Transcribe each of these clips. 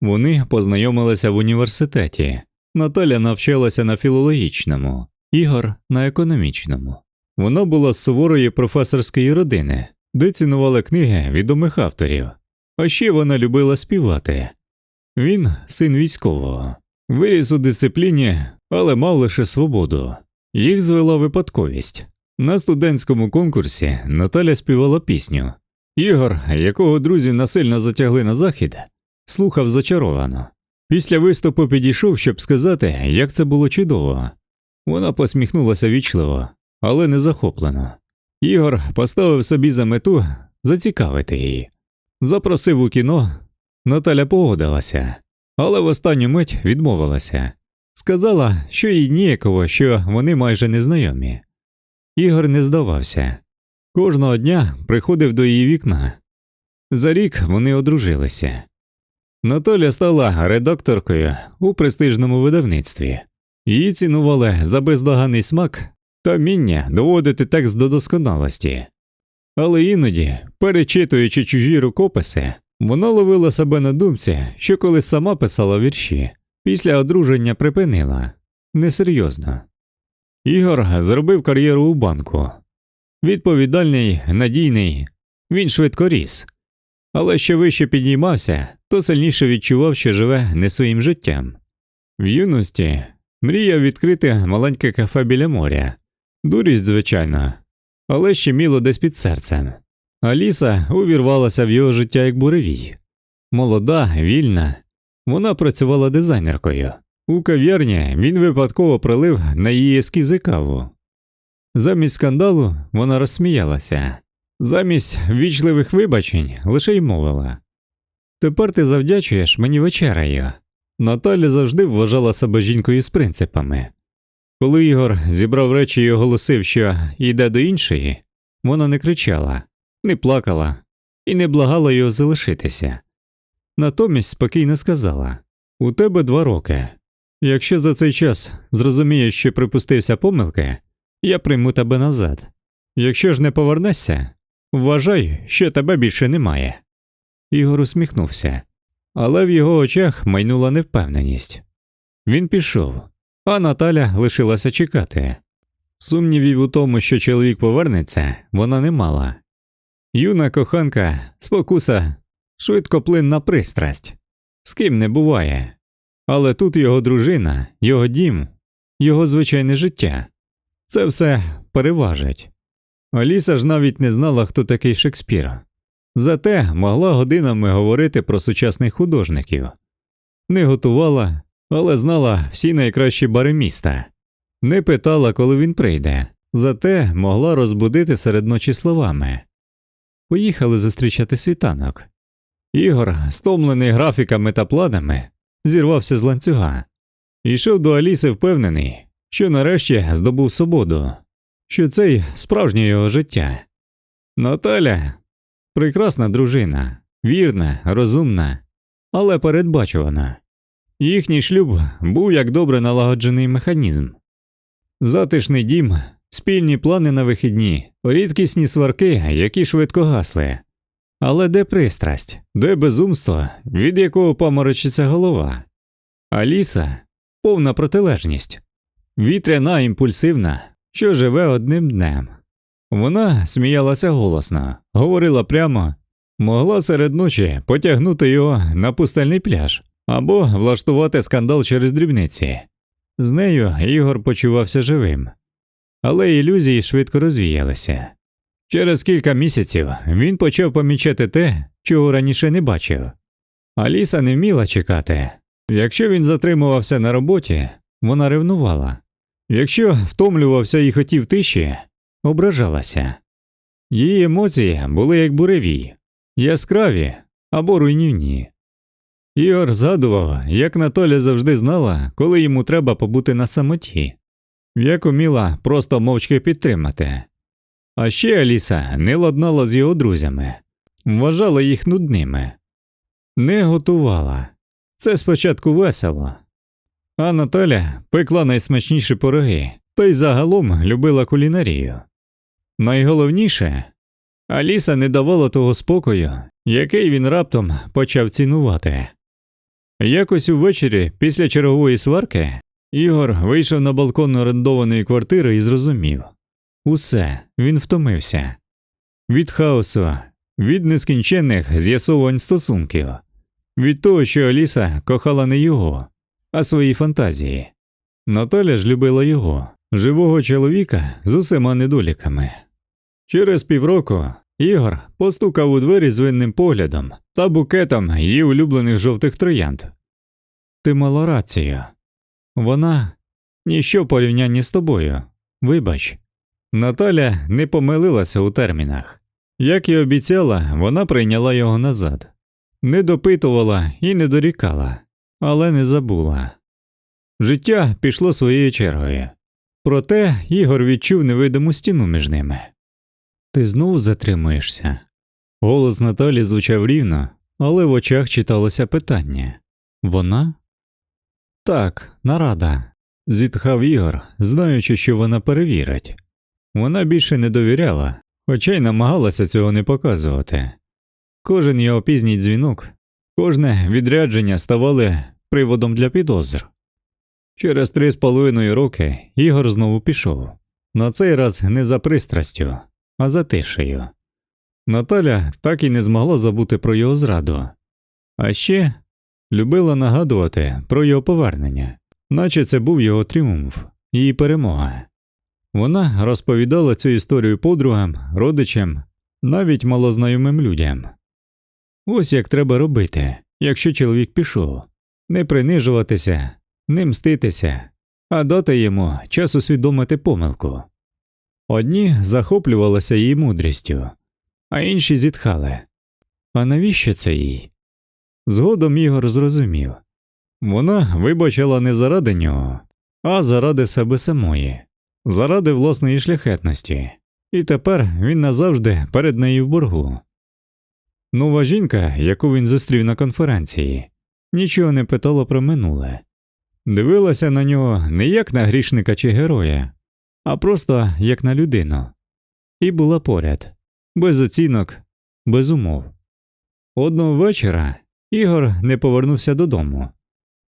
Вони познайомилися в університеті. Наталя навчалася на філологічному, Ігор на економічному. Вона була з суворої професорської родини, де цінували книги відомих авторів. А ще вона любила співати. Він син військового, виріс у дисципліні, але мав лише свободу. Їх звела випадковість. На студентському конкурсі Наталя співала пісню. Ігор, якого друзі насильно затягли на захід, слухав зачаровано. Після виступу підійшов, щоб сказати, як це було чудово. Вона посміхнулася вічливо, але не захоплено. Ігор поставив собі за мету зацікавити її. Запросив у кіно, Наталя погодилася, але в останню мить відмовилася. Сказала, що їй ніяково, що вони майже незнайомі. Ігор не здавався. Кожного дня приходив до її вікна. За рік вони одружилися. Наталя стала редакторкою у престижному видавництві. Її цінували за бездоганний смак та вміння доводити текст до досконалості. Але іноді, перечитуючи чужі рукописи, вона ловила себе на думці, що колись сама писала вірші, після одруження припинила несерйозно. Ігор зробив кар'єру у банку. Відповідальний, надійний, він швидко ріс. Але що вище підіймався, то сильніше відчував, що живе не своїм життям. В юності мріяв відкрити маленьке кафе біля моря, дурість, звичайно, але ще міло десь під серцем. Аліса увірвалася в його життя як буревій. Молода, вільна, вона працювала дизайнеркою. У кав'ярні він випадково пролив на її ескізи каву. Замість скандалу вона розсміялася, замість вічливих вибачень лише й мовила. Тепер ти завдячуєш мені вечерею. Наталя завжди вважала себе жінкою з принципами. Коли Ігор зібрав речі і оголосив, що йде до іншої, вона не кричала, не плакала і не благала його залишитися. Натомість спокійно сказала У тебе два роки. Якщо за цей час зрозумієш, що припустився помилки, я прийму тебе назад. Якщо ж не повернешся, вважай, що тебе більше немає. Ігор усміхнувся, але в його очах майнула невпевненість. Він пішов, а Наталя лишилася чекати. Сумнівів у тому, що чоловік повернеться, вона не мала. Юна коханка, спокуса, швидкоплинна пристрасть, з ким не буває. Але тут його дружина, його дім, його звичайне життя. Це все переважить. Аліса ж навіть не знала, хто такий Шекспір. Зате могла годинами говорити про сучасних художників. Не готувала, але знала всі найкращі бари міста. Не питала, коли він прийде, зате могла розбудити серед ночі словами. Поїхали зустрічати світанок. Ігор, стомлений графіками та планами, зірвався з ланцюга. Йшов до Аліси впевнений, що нарешті здобув свободу, що це справжнє його життя. Наталя прекрасна дружина, вірна, розумна, але передбачувана. Їхній шлюб був як добре налагоджений механізм. Затишний дім, спільні плани на вихідні, рідкісні сварки, які швидко гасли. Але де пристрасть, де безумство, від якого поморочиться голова? Аліса повна протилежність, вітряна, імпульсивна, що живе одним днем. Вона сміялася голосно, говорила прямо, могла серед ночі потягнути його на пустельний пляж або влаштувати скандал через дрібниці. З нею Ігор почувався живим, але ілюзії швидко розвіялися. Через кілька місяців він почав помічати те, чого раніше не бачив. Аліса не вміла чекати. Якщо він затримувався на роботі, вона ревнувала. Якщо втомлювався і хотів тиші, ображалася. Її емоції були як буревій, яскраві або руйнівні. Ігор згадував, як Наталя завжди знала, коли йому треба побути на самоті, як уміла просто мовчки підтримати. А ще Аліса не ладнала з його друзями, вважала їх нудними, не готувала. Це спочатку весело. А Наталя пекла найсмачніші пироги та й загалом любила кулінарію. Найголовніше Аліса не давала того спокою, який він раптом почав цінувати. Якось увечері, після чергової сварки, Ігор вийшов на балкон орендованої квартири і зрозумів усе, він втомився від хаосу, від нескінченних з'ясовувань стосунків, від того, що Аліса кохала не його, а свої фантазії. Наталя ж любила його, живого чоловіка з усіма недоліками. Через півроку Ігор постукав у двері з винним поглядом та букетом її улюблених жовтих троянд. Ти мала рацію. Вона ніщо порівнянні з тобою. Вибач. Наталя не помилилася у термінах. Як і обіцяла, вона прийняла його назад, не допитувала і не дорікала, але не забула. Життя пішло своєю чергою. Проте Ігор відчув невидиму стіну між ними. Ти знову затримуєшся. Голос Наталі звучав рівно, але в очах читалося питання вона? Так, нарада, зітхав Ігор, знаючи, що вона перевірить. Вона більше не довіряла, хоча й намагалася цього не показувати. Кожен його пізній дзвінок, кожне відрядження ставали приводом для підозр. Через три з половиною роки Ігор знову пішов, на цей раз не за пристрастю, а за тишею. Наталя так і не змогла забути про його зраду, а ще любила нагадувати про його повернення, наче це був його тріумф, її перемога. Вона розповідала цю історію подругам, родичам, навіть малознайомим людям. Ось як треба робити, якщо чоловік пішов, не принижуватися, не мститися, а дати йому час усвідомити помилку. Одні захоплювалися її мудрістю, а інші зітхали. А навіщо це їй? Згодом Ігор зрозумів вона вибачила не заради нього, а заради себе самої, заради власної шляхетності, і тепер він назавжди перед нею в боргу. Нова жінка, яку він зустрів на конференції, нічого не питала про минуле, дивилася на нього не як на грішника чи героя, а просто як на людину, і була поряд, без оцінок, без умов. Одного вечора Ігор не повернувся додому,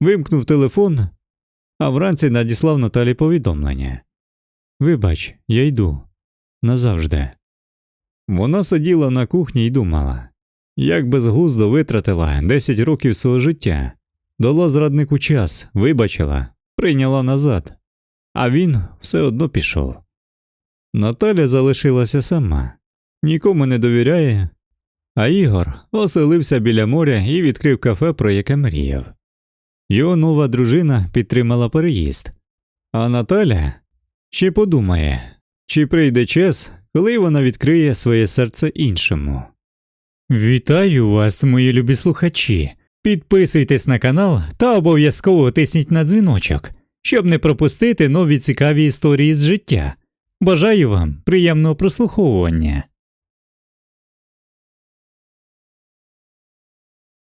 вимкнув телефон, а вранці надіслав Наталі повідомлення. Вибач, я йду. Назавжди. Вона сиділа на кухні і думала, як безглуздо витратила 10 років свого життя, дала зраднику час, вибачила, прийняла назад, а він все одно пішов. Наталя залишилася сама, нікому не довіряє, а Ігор оселився біля моря і відкрив кафе, про яке мріяв. Його нова дружина підтримала переїзд, а Наталя ще подумає, чи прийде час, коли вона відкриє своє серце іншому. Вітаю вас, мої любі слухачі. Підписуйтесь на канал та обов'язково тисніть на дзвіночок, щоб не пропустити нові цікаві історії з життя. Бажаю вам приємного прослуховування.